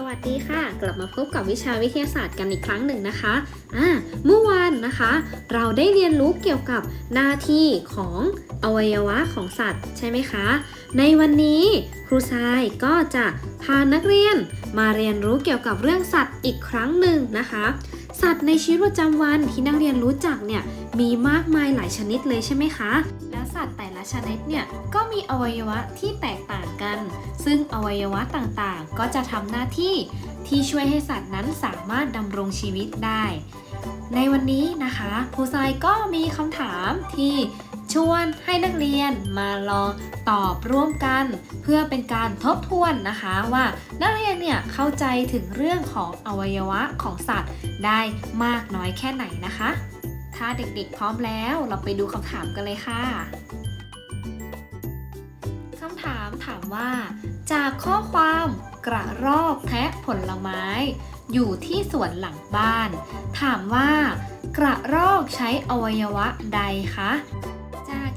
สวัสดีค่ะ กลับมาพบกับวิชาวิทยาศาสตร์กันอีกครั้งหนึ่งนะคะอ่าเมื่อวานนะคะ เราได้เรียนรู้เกี่ยวกับหน้าที่ของอวัยวะของสัตว์ใช่ไหมคะ ในวันนี้ครูทรายก็จะพานักเรียนมาเรียนรู้เกี่ยวกับเรื่องสัตว์อีกครั้งหนึ่งนะคะ สัตว์ในชีวิตประจำวันที่นักเรียนรู้จักเนี่ยมีมากมายหลายชนิดเลยใช่ไหมคะ และสัตว์แต่ละชนิดเนี่ยก็มีอวัยวะที่แตกต่างกัน ซึ่งอวัยวะต่างๆ ก็จะทำหน้าที่ที่ช่วยให้สัตว์นั้นสามารถดำรงชีวิตได้ ในวันนี้นะคะครูทรายก็มีคำถามที่ ชวนให้นักเรียนมาลองตอบร่วมกัน เพื่อเป็นการทบทวนนะคะว่านักเรียนเนี่ยเข้าใจถึงเรื่องของอวัยวะของสัตว์ได้มากน้อยแค่ไหนนะคะ ถ้าเด็กๆพร้อมแล้วเราไปดูคำถามกันเลยค่ะคำถามถามว่า จากข้อความกระรอกแทะผลไม้ อยู่ที่สวนหลังบ้าน ถามว่ากระรอกใช้อวัยวะใดคะ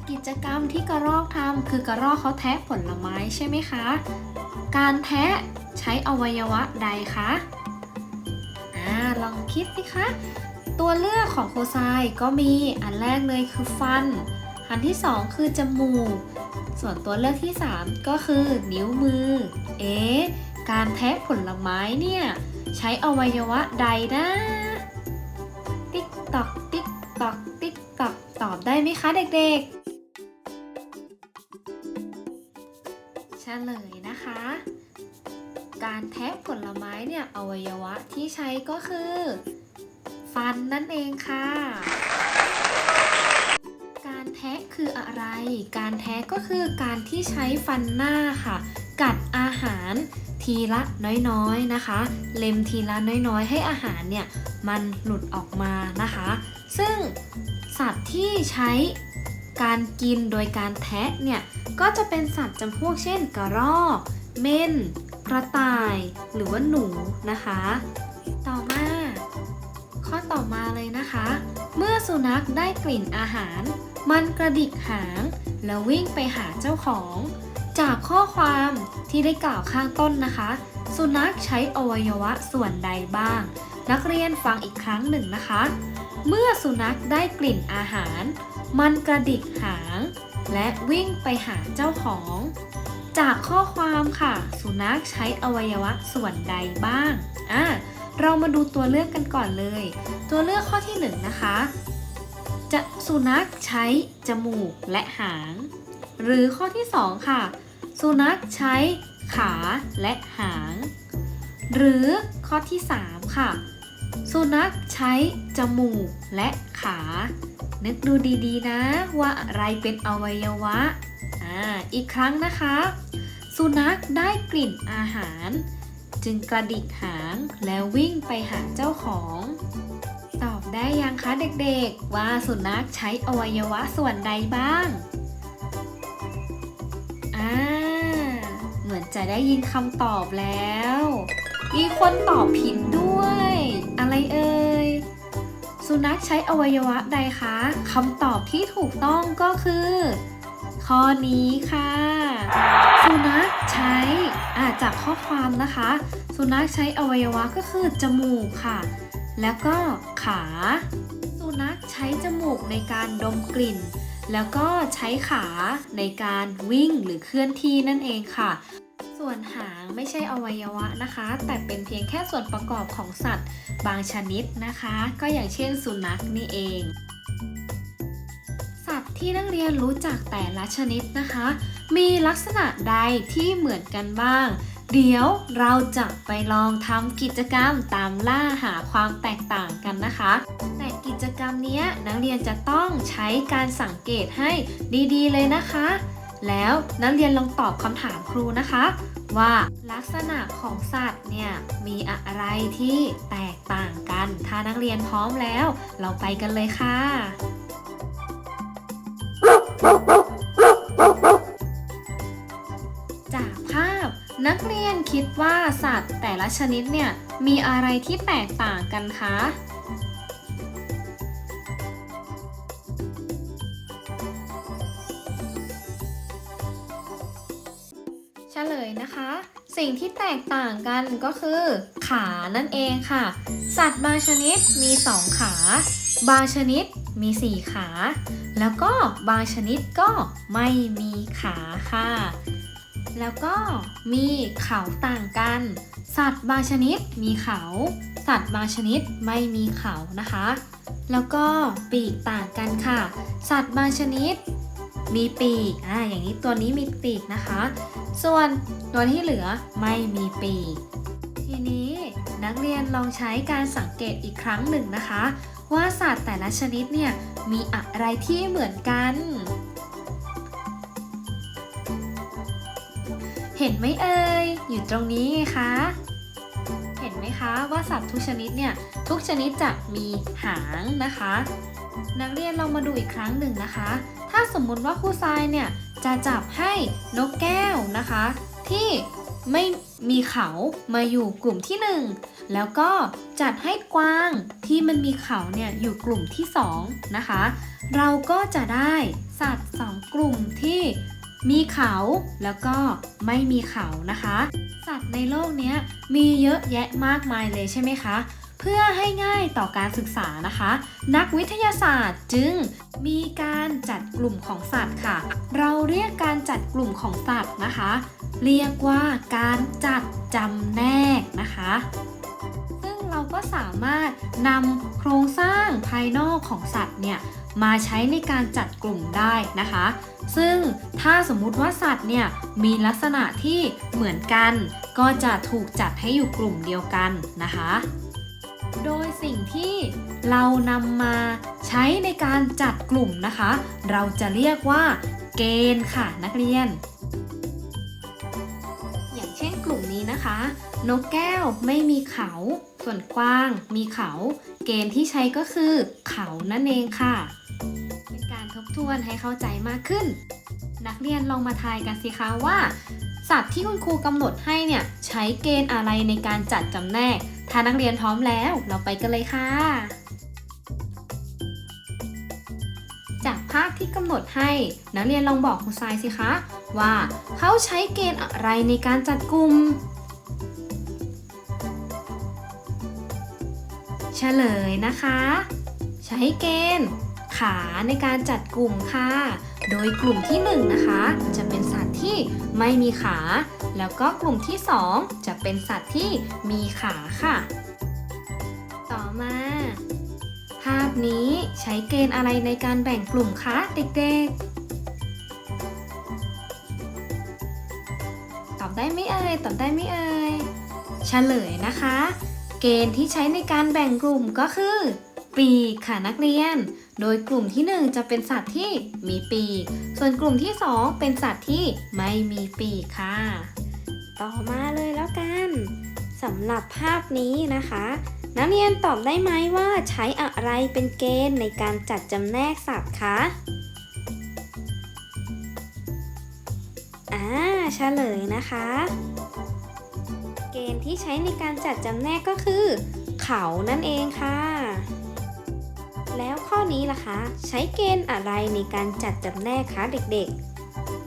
กิจกรรมที่กระรอกทำคือกระรอกเขาแทะผลไม้ใช่ไหมคะ การแทะใช้อวัยวะใดคะอ่าลองคิดสิคะ ตัวเลือกของโคไซก็มีอันแรกเลยคือฟัน อันที่สองคือจมูก ส่วนตัวเลือกที่ 3 ก็คือนิ้วมือ เอ๊ะการแทะผลไม้เนี่ย ใช้อวัยวะใดนะ ติ๊กตอกติ๊กตอกติ๊กตอกตอบได้ไหมคะเด็กๆ ลยนะคะ การแทะผลไม้เนี่ยอวัยวะที่ใช้ก็คือ ฟันนั่นเองค่ะ การแทะคืออะไร การแทะก็คือการที่ใช้ฟันหน้าค่ะ กัดอาหารทีละน้อยๆนะคะ เล็มทีละน้อยๆ ให้อาหารเนี่ยมันหลุดออกมานะคะ ซึ่งสัตว์ที่ใช้การกินโดยการแทะเนี่ย ก็จะเป็นสัตว์จำพวกเช่นกระรอก เม่น กระต่าย หรือว่าหนูนะคะ ต่อมา ข้อต่อมาเลยนะคะ เมื่อสุนัขได้กลิ่นอาหาร มันกระดิกหาง แล้ววิ่งไปหาเจ้าของ จากข้อความที่ได้กล่าวข้างต้นนะคะ สุนัขใช้อวัยวะส่วนใดบ้าง นักเรียนฟังอีกครั้งหนึ่งนะคะ เมื่อสุนัขได้กลิ่นอาหาร มันกระดิกหาง และวิ่งไปหาเจ้าของ จากข้อความค่ะ สุนัขใช้อวัยวะส่วนใดบ้างอะเรามาดูตัวเลือกกันก่อนเลย ตัวเลือกข้อที่1นะคะจะสุนัขใช้จมูกและหาง หรือข้อที่ 2 ค่ะ สุนัขใช้ขาและหาง หรือข้อที่ 3 ค่ะ สุนัขใช้จมูกและขา นึกดูดีๆนะว่าอะไรเป็นอวัยวะอ่าอีกครั้งนะคะ สุนัขได้กลิ่นอาหาร จึงกระดิกหางแล้ววิ่งไปหาเจ้าของ ตอบได้ยังคะเด็กๆ ว่าสุนัขใช้อวัยวะส่วนใดบ้างอ่าเหมือนจะได้ยินคำตอบแล้ว มีคนตอบผิดด้วย อะไรเอ่ย สุนัขใช้อวัยวะใดคะคำตอบที่ถูกต้องก็คือ ข้อนี้ค่ะ สุนัขใช้อาจากข้อความนะคะ สุนัขใช้อวัยวะก็คือจมูกค่ะ แล้วก็ขา สุนัขใช้จมูกในการดมกลิ่น แล้วก็ใช้ขาในการวิ่งหรือเคลื่อนที่นั่นเองค่ะ ส่วนหางไม่ใช่อวัยวะนะคะ แต่เป็นเพียงแค่ส่วนประกอบของสัตว์ บางชนิดนะคะ ก็อย่างเช่นสุนัขนี่เอง สัตว์ที่นักเรียนรู้จักแต่ละชนิดนะคะ มีลักษณะใดที่เหมือนกันบ้าง เดี๋ยวเราจะไปลองทำกิจกรรมตามล่าหาความแตกต่างกันนะคะ แต่กิจกรรมนี้นักเรียนจะต้องใช้การสังเกตให้ดีๆ เลยนะคะแล้วนักเรียนลองตอบคำถามครูนะคะ ว่าลักษณะของสัตว์เนี่ยมีอะไรที่แตกต่างกัน ถ้านักเรียนพร้อมแล้ว เราไปกันเลยค่ะจากภาพนักเรียนคิดว่าสัตว์แต่ละชนิดเนี่ยมีอะไรที่แตกต่างกันคะ เฉลยนะคะ สิ่งที่แตกต่างกันก็คือ ขานั่นเองค่ะ สัตว์บางชนิดมีสองขา บางชนิดมีสี่ขา แล้วก็บางชนิดก็ไม่มีขาค่ะ แล้วก็มีเขาต่างกัน สัตว์บางชนิดมีเขา สัตว์บางชนิดไม่มีเขานะคะ แล้วก็ปีกต่างกันค่ะ สัตว์บางชนิด มีปีกอ่าอย่างนี้ตัวนี้มีปีกนะคะ ส่วนตัวที่เหลือไม่มีปีก ทีนี้นักเรียนลองใช้การสังเกตอีกครั้งหนึ่งนะคะ ว่าสัตว์แต่ละชนิดเนี่ยมีอะไรที่เหมือนกัน เห็นไหมเอ่ยอยู่ตรงนี้คะเห็นไหมคะว่าสัตว์ทุกชนิดเนี่ยทุกชนิดจะมีหางนะคะ นักเรียนลองมาดูอีกครั้งหนึ่งนะคะาสมมุติว่าครูทรายเนี่ยจะจับให้นกแก้วนะคะ ที่ไม่มีเขามาอยู่กลุ่มที่หนึ่งแล้วก็จัดให้กวางที่มันมีเขาเนี่ยอยู่กลุ่มที่สองนะคะ เราก็จะได้สัตว์สองกลุ่มที่มีเขาแล้วก็ไม่มีเขานะคะ สัตว์ในโลกนี้มีเยอะแยะมากมายเลยใช่ไหมคะ เพื่อให้ง่ายต่อการศึกษานะคะ นักวิทยาศาสตร์จึงมีการจัดกลุ่มของสัตว์ค่ะ เราเรียกการจัดกลุ่มของสัตว์นะคะ เรียกว่าการจัดจำแนกนะคะซึ่งเราก็สามารถนำโครงสร้างภายนอกของสัตว์เนี่ยมาใช้ในการจัดกลุ่มได้นะคะ ซึ่งถ้าสมมุติว่าสัตว์เนี่ยมีลักษณะที่เหมือนกัน ก็จะถูกจัดให้อยู่กลุ่มเดียวกันนะคะ โดยสิ่งที่เรานำมาใช้ในการจัดกลุ่มนะคะ เราจะเรียกว่า เกณฑ์ค่ะนักเรียน อย่างเช่นกลุ่มนี้นะคะ นกแก้วไม่มีเขา ส่วนกว้างมีเขา เกณฑ์ที่ใช้ก็คือ เขานั่นเองค่ะ เป็นการทบทวนให้เข้าใจมากขึ้น นักเรียนลองมาทายกันสิคะว่า สัตว์ที่คุณครูกำหนดให้เนี่ยใช้เกณฑ์อะไรในการจัดจำแนก ถ้านักเรียนพร้อมแล้ว เราไปกันเลยค่ะ จากภาพที่กำหนดให้ นักเรียนลองบอกครูทรายสิคะ ว่าเขาใช้เกณฑ์อะไรในการจัดกลุ่มเฉลยนะคะ ใช้เกณฑ์ ขาในการจัดกลุ่มค่ะ โดยกลุ่มที่1นงนะคะ จะเป็นสัตว์ที่ไม่มีขา แล้วก็กลุ่มที่ 2 จะเป็นสัตว์ที่มีขาค่ะ ต่อมา ภาพนี้ใช้เกณฑ์อะไรในการแบ่งกลุ่มคะเด็กๆ ตอบได้ไหมเอ่ยตอบได้ไหมเอ่ยเฉลยนะคะ เกณฑ์ที่ใช้ในการแบ่งกลุ่มก็คือ ปีกค่ะนักเรียน โดยกลุ่มที่ 1 จะเป็นสัตว์ที่มีปีก ส่วนกลุ่มที่ 2 เป็นสัตว์ที่ไม่มีปีกค่ะ ต่อมาเลยแล้วกันสำหรับภาพนี้นะคะ นักเรียนตอบได้ไหมว่าใช้อะไรเป็นเกณฑ์ในการจัดจำแนกสัตว์คะอ่าเฉลยนะคะ เกณฑ์ที่ใช้ในการจัดจำแนกก็คือ เขานั่นเองค่ะ แล้วข้อนี้ล่ะคะ ใช้เกณฑ์อะไรในการจัดจำแนกคะเด็ก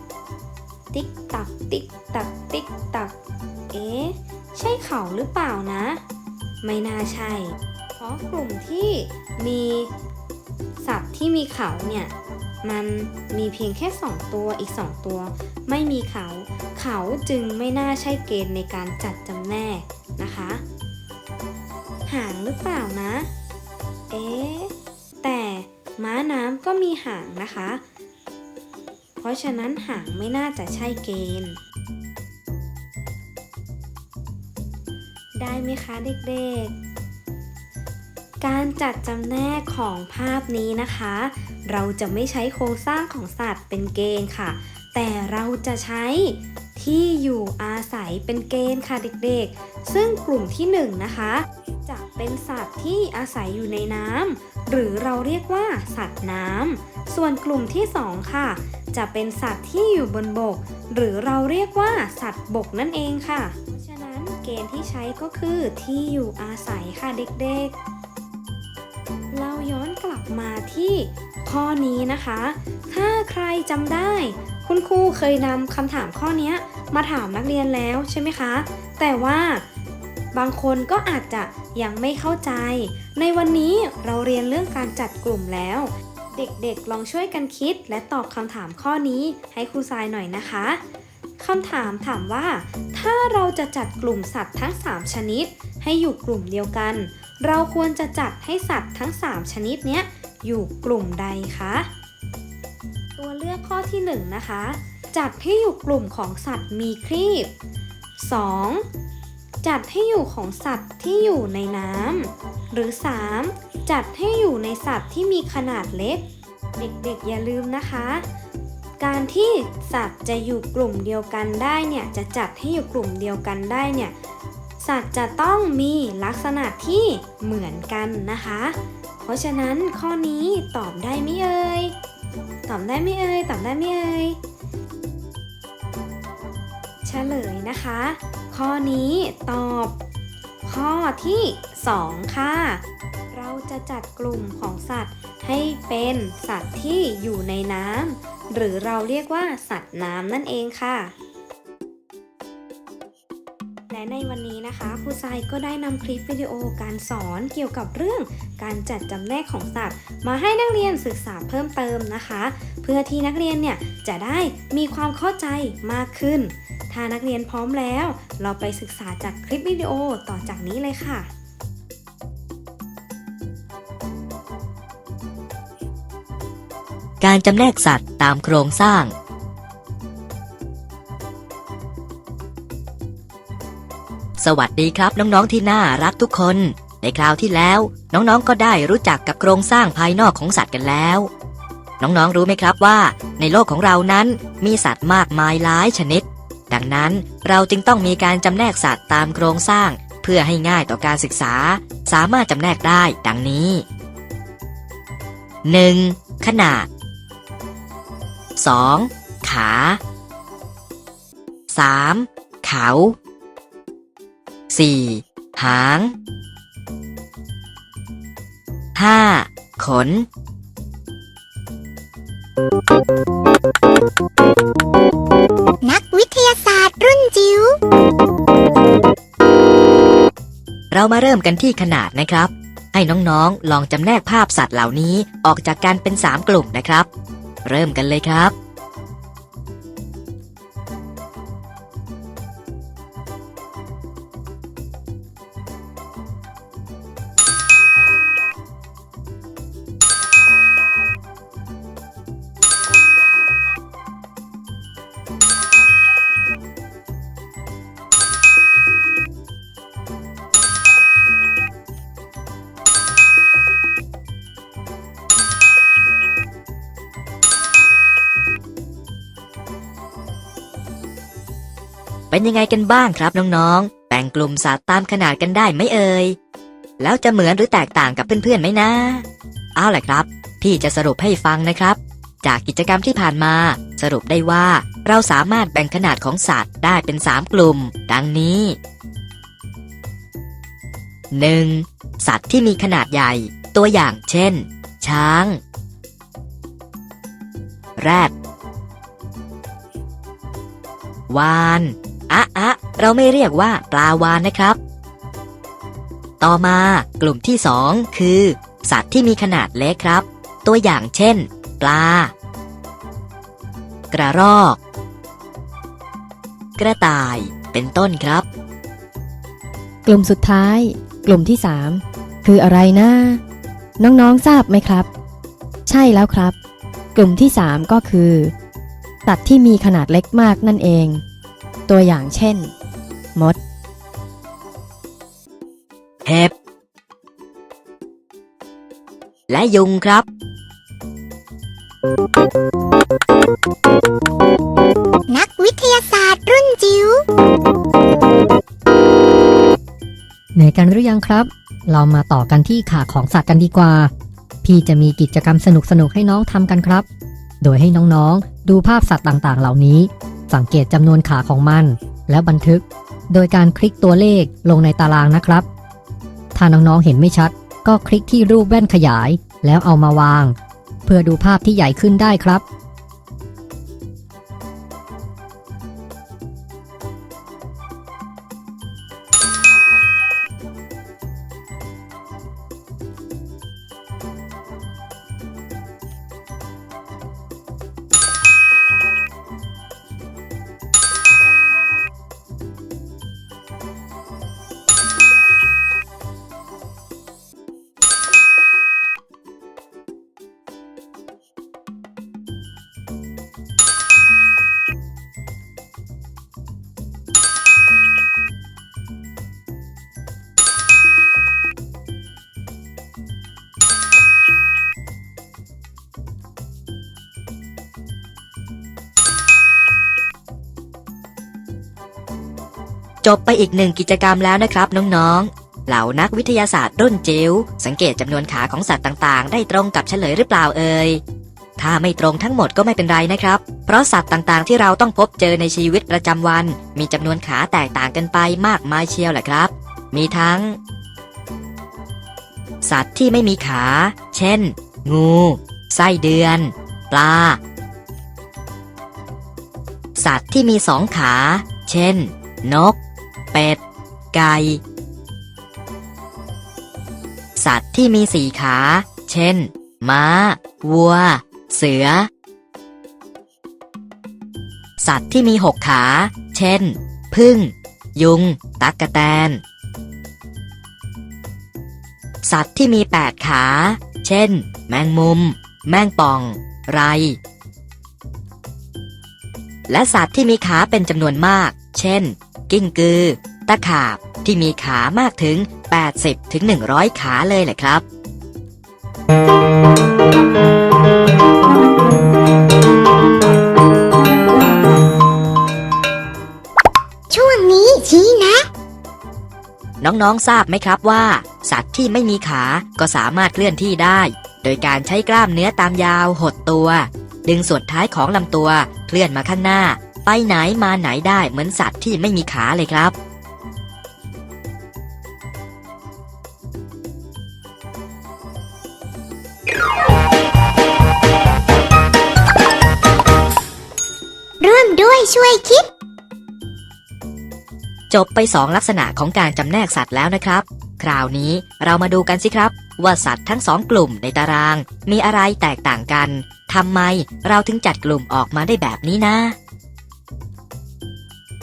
ๆ ติ๊กตักติ๊กตักติ๊กตัก เอ๊ะ ใช่เขาหรือเปล่านะ ไม่น่าใช่ เพราะกลุ่มที่มีสัตว์ที่มีเขาเนี่ย มันมีเพียงแค่ 2 ตัวอีก 2 ตัว ไม่มีเขา เขาจึงไม่น่าใช่เกณฑ์ในการจัดจำแนกนะคะ หางหรือเปล่านะ เอ๊ะ แต่ม้าน้ำก็มีหางนะคะ เพราะฉะนั้นหางไม่น่าจะใช่เกณฑ์ ได้ไหมคะเด็กๆ การจัดจำแนกของภาพนี้นะคะ เราจะไม่ใช้โครงสร้างของสัตว์เป็นเกณฑ์ค่ะ แต่เราจะใช้ที่อยู่อาศัยเป็นเกณฑ์ค่ะเด็กๆ ซึ่งกลุ่มที่1นงนะคะ จะเป็นสัตว์ที่อาศัยอยู่ในน้ำ หรือเราเรียกว่าสัตว์น้ำ ส่วนกลุ่มที่2ค่ะ จะเป็นสัตว์ที่อยู่บนบก หรือเราเรียกว่าสัตว์บกนั่นเองค่ะ เพราะฉะนั้นเกณฑ์ที่ใช้ก็คือที่อยู่อาศัยค่ะเด็กๆ เราย้อนกลับมาที่ข้อนี้นะคะ ถ้าใครจำได้ คุณครูเคยนำคำถามข้อนี้มาถามนักเรียนแล้วใช่ไหมคะ แต่ว่า บางคนก็อาจจะยังไม่เข้าใจ ในวันนี้เราเรียนเรื่องการจัดกลุ่มแล้ว เด็กๆลองช่วยกันคิดและตอบคำถามข้อนี้ให้ครูทรายหน่อยนะคะคำถามถามว่า ถ้าเราจะจัดกลุ่มสัตว์ทั้ง 3 ชนิด ให้อยู่กลุ่มเดียวกัน เราควรจะจัดให้สัตว์ทั้ง 3 ชนิดเนี้ยอยู่กลุ่มใดคะตัวเลือกข้อที่ 1 นะคะ จัดให้อยู่กลุ่มของสัตว์มีครีบ 2. จัดให้อยู่ของสัตว์ที่อยู่ในน้ำหรือ 3. จัดให้อยู่ในสัตว์ที่มีขนาดเล็ก เด็กๆอย่าลืมนะคะ การที่สัตว์จะอยู่กลุ่มเดียวกันได้เนี่ยจะจัดให้อยู่กลุ่มเดียวกันได้เนี่ยสัตว์จะต้องมีลักษณะที่เหมือนกันนะคะ เพราะฉะนั้นข้อนี้ตอบได้ไหมเอ่ยตอบได้ไหมเอ่ยตอบได้ไหมเอ่ยเฉลยนะคะ ข้อนี้ตอบ ข้อที่ 2 ค่ะ เราจะจัดกลุ่มของสัตว์ให้เป็นสัตว์ที่อยู่ในน้ำหรือเราเรียกว่าสัตว์น้ำนั่นเองค่ะและ ในวันนี้นะคะครูทรายก็ได้นำคลิปวิดีโอการสอนเกี่ยวกับเรื่องการจัดจำแนกของสัตว์ มาให้นักเรียนศึกษาเพิ่มเติมนะคะ เพื่อที่นักเรียนเนี่ยจะได้มีความเข้าใจมากขึ้น ถ้านักเรียนพร้อมแล้ว เราไปศึกษาจากคลิปวิดีโอต่อจากนี้เลยค่ะการจำแนกสัตว์ตามโครงสร้าง สวัสดีครับน้องๆที่น่ารักทุกคน ในคราวที่แล้วน้องๆก็ได้รู้จักกับโครงสร้างภายนอกของสัตว์กันแล้ว น้องๆรู้ไหมครับว่า ในโลกของเรานั้นมีสัตว์มากมายหลายชนิด ดังนั้นเราจึงต้องมีการจำแนกสัตว์ตามโครงสร้าง เพื่อให้ง่ายต่อการศึกษา สามารถจำแนกได้ดังนี้ 1. ขนาด 2. ขา 3. เขา 4. หาง 5. ขน นักวิทยาศาสตร์รุ่นจิ๋ว เรามาเริ่มกันที่ขนาดนะครับ ให้น้องๆ ลองจำแนกภาพสัตว์เหล่านี้ออกจากกันเป็น 3 กลุ่มนะครับ เริ่มกันเลยครับ เป็นยังไงกันบ้างครับน้องๆ แบ่งกลุ่มสัตว์ตามขนาดกันได้ไหมเอ่ย แล้วจะเหมือนหรือแตกต่างกับเพื่อนๆไหมนะ เอาล่ะครับ พี่จะสรุปให้ฟังนะครับ จากกิจกรรมที่ผ่านมา สรุปได้ว่าเราสามารถแบ่งขนาดของสัตว์ได้เป็น 3 กลุ่ม ดังนี้ 1. สัตว์ที่มีขนาดใหญ่ ตัวอย่างเช่น ช้าง แรดวาน อะอะเราไม่เรียกว่าปลาวานนะครับ ต่อมากลุ่มที่สองคือ สัตว์ที่มีขนาดเล็กครับ ตัวอย่างเช่น ปลา กระรอก กระต่ายเป็นต้นครับ กลุ่มสุดท้าย กลุ่มที่3คืออะไรนะน้องๆทราบไหมครับ ใช่แล้วครับ กลุ่มที่3ก็คือสัตว์ที่มีขนาดเล็กมากนั่นเอง ตัวอย่างเช่น มด เห็บ และยุงครับ นักวิทยาศาสตร์รุ่นจิ๋วเหนื่อยกันหรือยังครับ เรามาต่อกันที่ขาของสัตว์กันดีกว่า พี่จะมีกิจกรรมสนุกๆให้น้องทำกันครับ โดยให้น้องๆ ดูภาพสัตว์ต่างๆ เหล่านี้ สังเกตจำนวนขาของมัน แล้วบันทึก โดยการคลิกตัวเลขลงในตารางนะครับ ถ้าน้องๆเห็นไม่ชัด ก็คลิกที่รูปแว่นขยาย แล้วเอามาวาง เพื่อดูภาพที่ใหญ่ขึ้นได้ครับ จบไปอีกหนึ่งกิจกรรมแล้วนะครับน้องๆ เหล่านักวิทยาศาสตร์รุ่นจิ๋วสังเกตจำนวนขาของสัตว์ต่างๆ ได้ตรงกับเฉลยหรือเปล่าเอ่ยถ้าไม่ตรงทั้งหมดก็ไม่เป็นไรนะครับ เพราะสัตว์ต่างๆ ที่เราต้องพบเจอในชีวิตประจำวัน มีจำนวนขาแตกต่างกันไปมากมายเชียวแหละครับ มีทั้ง สัตว์ที่ไม่มีขา เช่น งูไส้เดือน ปลา สัตว์ที่มีสองขา เช่น นก เป็ด ไก่ สัตว์ที่มีสี่ขา เช่น ม้า วัว เสือ สัตว์ที่มีหกขา เช่น พึ่ง ยุง ตักกะแตน สัตว์ที่มีแปดขา เช่น แมงมุม แมงป่อง ไรและสัตว์ที่มีขาเป็นจำนวนมาก เช่น กิ้งกือ ตะขาบที่มีขามากถึง 80ถึง100ขาเลยแหละครับ ช่วงนี้ชี้นะ น้องๆทราบไหมครับว่า สัตว์ที่ไม่มีขาก็สามารถเคลื่อนที่ได้ โดยการใช้กล้ามเนื้อตามยาวหดตัว ดึงส่วนท้ายของลำตัวเคลื่อนมาข้างหน้า ไปไหนมาไหนได้เหมือนสัตว์ที่ไม่มีขาเลยครับ ร่วมด้วยช่วยคิด จบไปสองลักษณะของการจำแนกสัตว์แล้วนะครับ คราวนี้เรามาดูกันสิครับ ว่าสัตว์ทั้งสองกลุ่มในตาราง มีอะไรแตกต่างกันทำไมเราถึงจัดกลุ่มออกมาได้แบบนี้นะ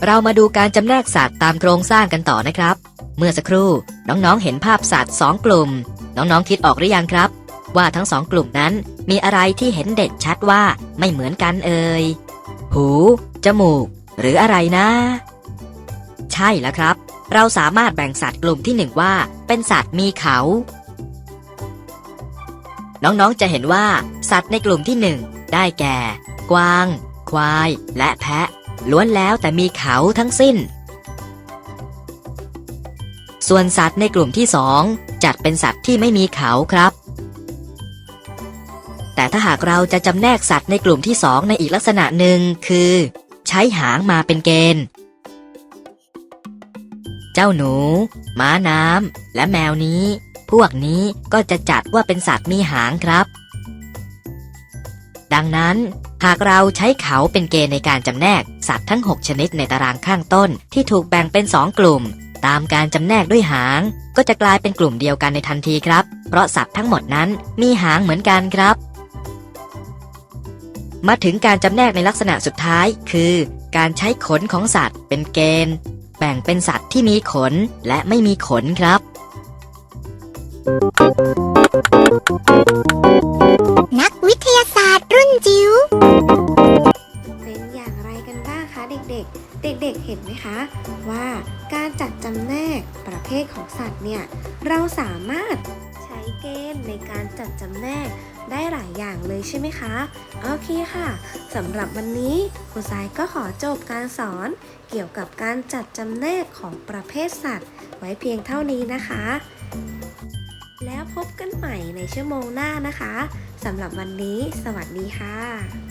เรามาดูการจำแนกสัตว์ตามโครงสร้างกันต่อนะครับ เมื่อสักครู่น้องๆเห็นภาพสัตว์สองกลุ่ม น้องๆคิดออกหรือยังครับ ว่าทั้งสองกลุ่มนั้นมีอะไรที่เห็นเด่นชัดว่าไม่เหมือนกันเอ่ยหู จมูก หรืออะไรนะ ใช่แล้วครับ เราสามารถแบ่งสัตว์กลุ่มที่หนึ่งว่าเป็นสัตว์มีเขา น้องๆจะเห็นว่า สัตว์ในกลุ่มที่หนึ่งได้แก่ กวาง ควาย และแพะ ล้วนแล้วแต่มีเขาทั้งสิ้น ส่วนสัตว์ในกลุ่มที่สองจัดเป็นสัตว์ที่ไม่มีเขาครับ แต่ถ้าหากเราจะจำแนกสัตว์ในกลุ่มที่สองในอีกลักษณะหนึ่งคือ ใช้หางมาเป็นเกณฑ์ เจ้าหนู ม้าน้ำและแมวนี้ พวกนี้ก็จะจัดว่าเป็นสัตว์มีหางครับ ดังนั้น หากเราใช้เขาเป็นเกณฑ์ในการจำแนก สัตว์ทั้ง 6 ชนิดในตารางข้างต้นที่ถูกแบ่งเป็น 2 กลุ่ม ตามการจำแนกด้วยหาง ก็จะกลายเป็นกลุ่มเดียวกันในทันทีครับ เพราะสัตว์ทั้งหมดนั้นมีหางเหมือนกันครับ มาถึงการจำแนกในลักษณะสุดท้าย คือ การใช้ขนของสัตว์เป็นเกณฑ์ แบ่งเป็นสัตว์ที่มีขนและไม่มีขนครับ สัตว์เนี่ย เราสามารถใช้เกณฑ์ในการจัดจำแนกได้หลายอย่างเลยใช่ไหมคะ โอเคค่ะสำหรับวันนี้ครูสายก็ขอจบการสอน เกี่ยวกับการจัดจำแนกของประเภทสัตว์ ไว้เพียงเท่านี้นะคะ แล้วพบกันใหม่ในชั่วโมงหน้านะคะสำหรับวันนี้ สวัสดีค่ะ